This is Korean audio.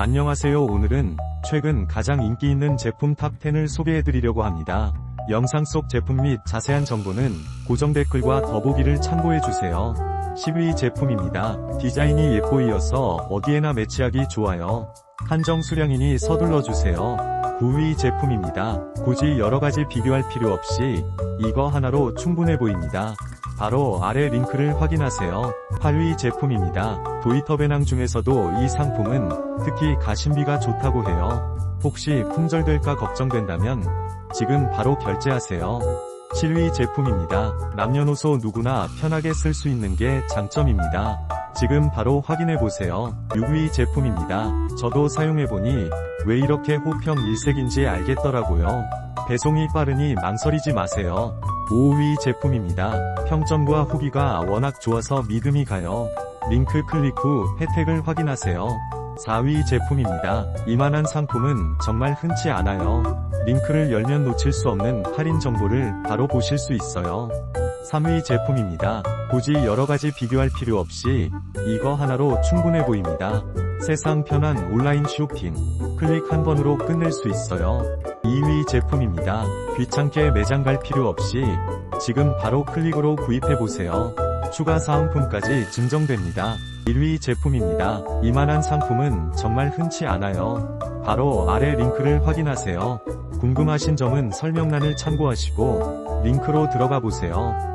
안녕하세요. 오늘은 최근 가장 인기 있는 제품 탑10을 소개해드리려고 합니다. 영상 속 제품 및 자세한 정보는 고정 댓글과 더보기를 참고해주세요. 10위 제품입니다. 디자인이 예뻐이어서 어디에나 매치하기 좋아요. 한정 수량이니 서둘러주세요. 9위 제품입니다. 굳이 여러가지 비교할 필요 없이 이거 하나로 충분해 보입니다. 바로 아래 링크를 확인하세요. 8위 제품입니다. 도이터 배낭 중에서도 이 상품은 특히 가심비가 좋다고 해요. 혹시 품절될까 걱정된다면 지금 바로 결제하세요. 7위 제품입니다. 남녀노소 누구나 편하게 쓸 수 있는 게 장점입니다. 지금 바로 확인해보세요. 6위 제품입니다. 저도 사용해보니 왜 이렇게 호평 일색인지 알겠더라고요. 배송이 빠르니 망설이지 마세요. 5위 제품입니다. 평점과 후기가 워낙 좋아서 믿음이 가요. 링크 클릭 후 혜택을 확인하세요. 4위 제품입니다. 이만한 상품은 정말 흔치 않아요. 링크를 열면 놓칠 수 없는 할인 정보를 바로 보실 수 있어요. 3위 제품입니다. 굳이 여러가지 비교할 필요 없이 이거 하나로 충분해 보입니다. 세상 편한 온라인 쇼핑. 클릭 한 번으로 끝낼 수 있어요. 2위 제품입니다. 귀찮게 매장 갈 필요 없이 지금 바로 클릭으로 구입해보세요. 추가 사은품까지 증정됩니다. 1위 제품입니다. 이만한 상품은 정말 흔치 않아요. 바로 아래 링크를 확인하세요. 궁금하신 점은 설명란을 참고하시고 링크로 들어가 보세요.